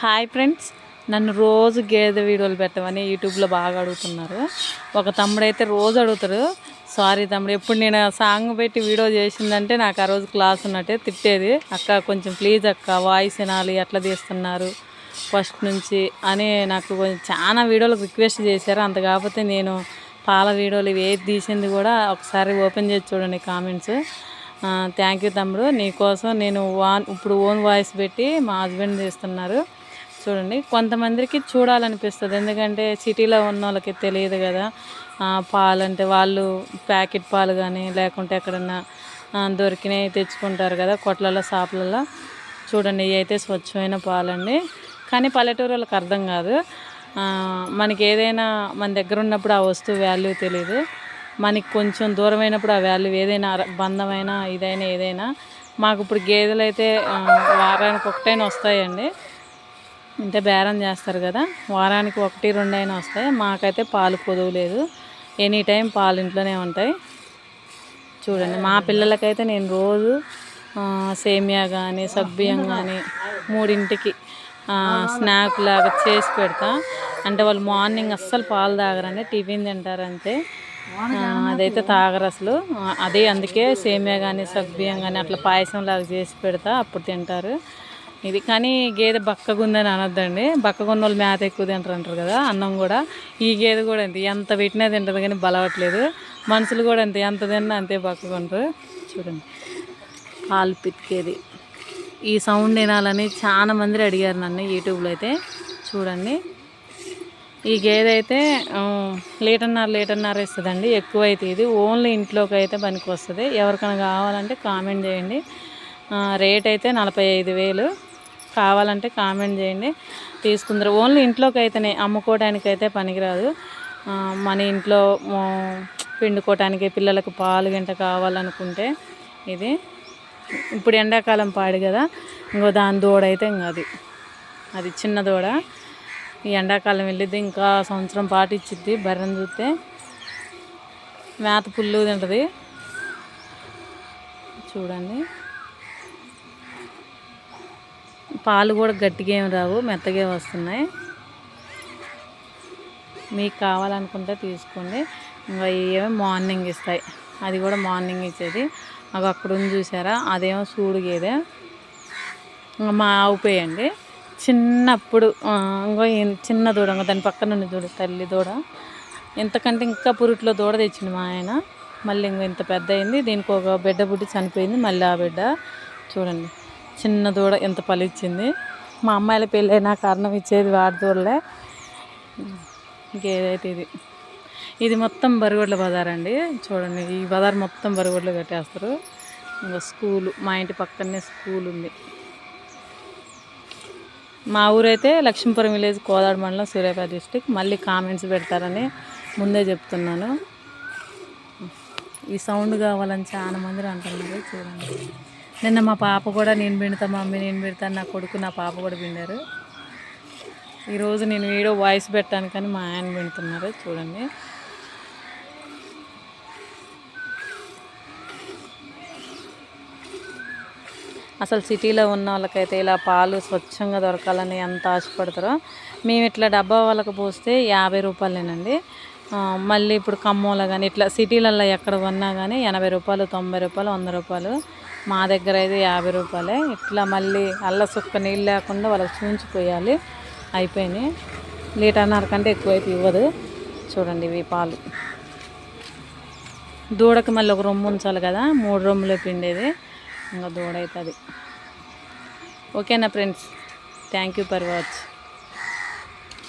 Hi friends. నన్ను రోజు గేదె వీడియోలు పెట్టమని యూట్యూబ్లో బాగా అడుగుతున్నారు. ఒక తమ్ముడు అయితే రోజు అడుగుతారు సారీ తమ్ముడు ఎప్పుడు నేను సాంగ్ పెట్టి వీడియో చేసిందంటే నాకు ఆ రోజు క్లాస్ ఉన్నట్టే తిట్టేది. అక్క కొంచెం ప్లీజ్ అక్క వాయిస్ వినాలి ఎట్లా తీస్తున్నారు. ఫస్ట్ నుంచి అని నాకు కొంచెం చాలా వీడియోలకు రిక్వెస్ట్ చేశారు. అంత కాకపోతే నేను పాల వీడియోలు ఇవి ఏది తీసింది కూడా ఒకసారి ఓపెన్ చేసి చూడండి కామెంట్స్ థ్యాంక్ యూ తమ్ముడు. నీకోసం నేను వాన్ ఇప్పుడు ఓన్ వాయిస్ పెట్టి మా హస్బెండ్ చేస్తున్నారు చూడండి. కొంతమందికి చూడాలనిపిస్తుంది. ఎందుకంటే సిటీలో ఉన్న వాళ్ళకి తెలియదు కదా. పాలంటే పాలు అంటే వాళ్ళు ప్యాకెట్ పాలు కానీ లేకుంటే ఎక్కడన్నా దొరికినవి తెచ్చుకుంటారు కదా కొట్లలో షాపులలో. చూడండి ఇవి అయితే స్వచ్ఛమైన పాలండి. కానీ పల్లెటూరు వాళ్ళకి అర్థం కాదు. మనకి ఏదైనా మన దగ్గర ఉన్నప్పుడు ఆ వస్తువు వాల్యూ తెలియదు మనకి కొంచెం దూరమైనప్పుడు ఆ వాల్యూ ఏదైనా బంధమైనా ఇదైనా ఏదైనా. మాకు ఇప్పుడు గేదెలు అయితే వారానికి ఒకటైనా వస్తాయండి. అంటే బేరం చేస్తారు కదా. వారానికి ఒకటి రెండు అయినా వస్తాయి. మాకైతే పాలు పొదువు లేదు. ఎనీ టైం పాలు ఇంట్లోనే ఉంటాయి. చూడండి మా పిల్లలకైతే నేను రోజు సేమియా కానీ సబ్బియం కానీ మూడింటికి స్నాక్ లాగా చేసి పెడతా. అంటే వాళ్ళు మార్నింగ్ అస్సలు పాలు తాగరండి. టిఫిన్ తింటారు అంతే అదైతే తాగరు అసలు. అదే అందుకే సేమియా కానీ సబ్బియం కానీ అట్లా పాయసం లాగా చేసి పెడతా. అప్పుడు తింటారు. ఇది కానీ గేదె బక్కగుందని అనొద్దండి. బక్కగున్న వాళ్ళు మేత ఎక్కువ తింటారు అంటారు కదా అన్నం కూడా. ఈ గేదె కూడా అంతే. ఎంత పెట్టినా తింటుంది కానీ బలవట్లేదు. మనుషులు కూడా అంతే. ఎంత తిన్నా అంతే బక్కగుంటారు చూడండి. పాలు పితికేది. ఈ సౌండ్ వినాలని చాలా మంది అడిగారు నన్ను యూట్యూబ్లో అయితే. చూడండి. ఈ గేదె అయితే ఆ, లీటర్న్నర లీటర్న్నర ఇస్తుందండి. ఎక్కువ అయితే ఇది. ఓన్లీ ఇంట్లోకి అయితే పనికి వస్తుంది. ఎవరికైనా కావాలంటే కామెంట్ చేయండి. రేట్ అయితే నలభై ఐదు వేలు. కావాలంటే కామెంట్ చేయండి. తీసుకుందరు. ఓన్లీ ఇంట్లోకి అయితేనే అమ్ముకోవడానికి అయితే పనికిరాదు మన ఇంట్లో పిండుకోవటానికి పిల్లలకు పాలు గంట కావాలనుకుంటే ఇది. ఇప్పుడు ఎండాకాలం పాడు కదా ఇంకో దాని దూడ అయితే ఇంకా అది. అది చిన్న దూడ. ఈ ఎండాకాలం వెళ్ళిద్ది ఇంకా సంవత్సరం పాటు ఇచ్చిద్ది బర్రెని చూస్తే మేత పుల్లు తింటుంది. చూడండి. పాలు కూడా గట్టిగా ఏమి రావు మెత్తగా వస్తున్నాయి. మీకు కావాలనుకుంటే తీసుకోండి. ఇంకా ఏమో మార్నింగ్ ఇస్తాయి. అది కూడా మార్నింగ్ ఇచ్చేది. అవి అక్కడ ఉంది చూసారా? అదేమో సూడు గేదె ఇంకా మా ఆవు పేయండి. చిన్నప్పుడు ఇంకో చిన్న దూడ ఇంకా దాని పక్కన ఉన్న దూడ తల్లి దూడ. ఎంతకంటే ఇంకా పురుట్లో దూడ తెచ్చింది మా ఆయన. మళ్ళీ ఇంకో ఇంత పెద్ద అయింది. దీనికి ఒక బిడ్డ పుట్టి చనిపోయింది. మళ్ళీ ఆ బిడ్డ. చూడండి. చిన్న దూడ ఎంత పలిచ్చింది మా అమ్మాయిల పెళ్ళైనా కారణం ఇచ్చేది వాడి దూడలే. ఇంకేదైతే ఇది. ఇది మొత్తం బరిగొడ్ల బజార్ అండి. చూడండి ఈ బజార్ మొత్తం బరిగొడ్లు కట్టేస్తారు. ఇంకా స్కూలు మా ఇంటి పక్కనే స్కూల్ ఉంది. మా ఊరైతే లక్ష్మీపురం విలేజ్ కోదాడ మండలం సూర్యాపేట డిస్టిక్. మళ్ళీ కామెంట్స్ పెడతారని ముందే చెప్తున్నాను. ఈ సౌండ్ కావాలని చాలా మంది అంటున్నారు. చూడండి. నిన్న మా పాప కూడా నేను పిండుతా మమ్మీ నేను పెడతాను నా కొడుకు నా పాప కూడా పిండారు. ఈరోజు నేను వీడియో వాయిస్ పెట్టాను కానీ మా ఆయన వింటున్నారు చూడండి. అసలు సిటీలో ఉన్న వాళ్ళకైతే ఇలా పాలు స్వచ్ఛంగా దొరకాలని ఎంత ఆశపడతారో. మేము ఇట్లా డబ్బా వాళ్ళకి పోస్తే యాభై రూపాయలేనండి. మళ్ళీ ఇప్పుడు ఖమ్మంలో కానీ ఇట్లా సిటీలలో ఎక్కడ కొన్నా కానీ ఎనభై రూపాయలు తొంభై రూపాయలు వంద రూపాయలు మా దగ్గర అయితే యాభై రూపాయలే. ఇట్లా మళ్ళీ అల్ల సుక్క నీళ్ళు లేకుండా వాళ్ళకి చూపించిపోయాలి అయిపోయినాయి. లీటర్న్నర కంటే ఎక్కువైపు ఇవ్వదు. చూడండి ఇవి పాలు. దూడకి మళ్ళీ ఒక రొమ్ము ఉంచాలి కదా. మూడు రొమ్ములో పిండేది. ఇంకా దూడ అవుతుంది. ఓకేనా friends? Thank you for watch.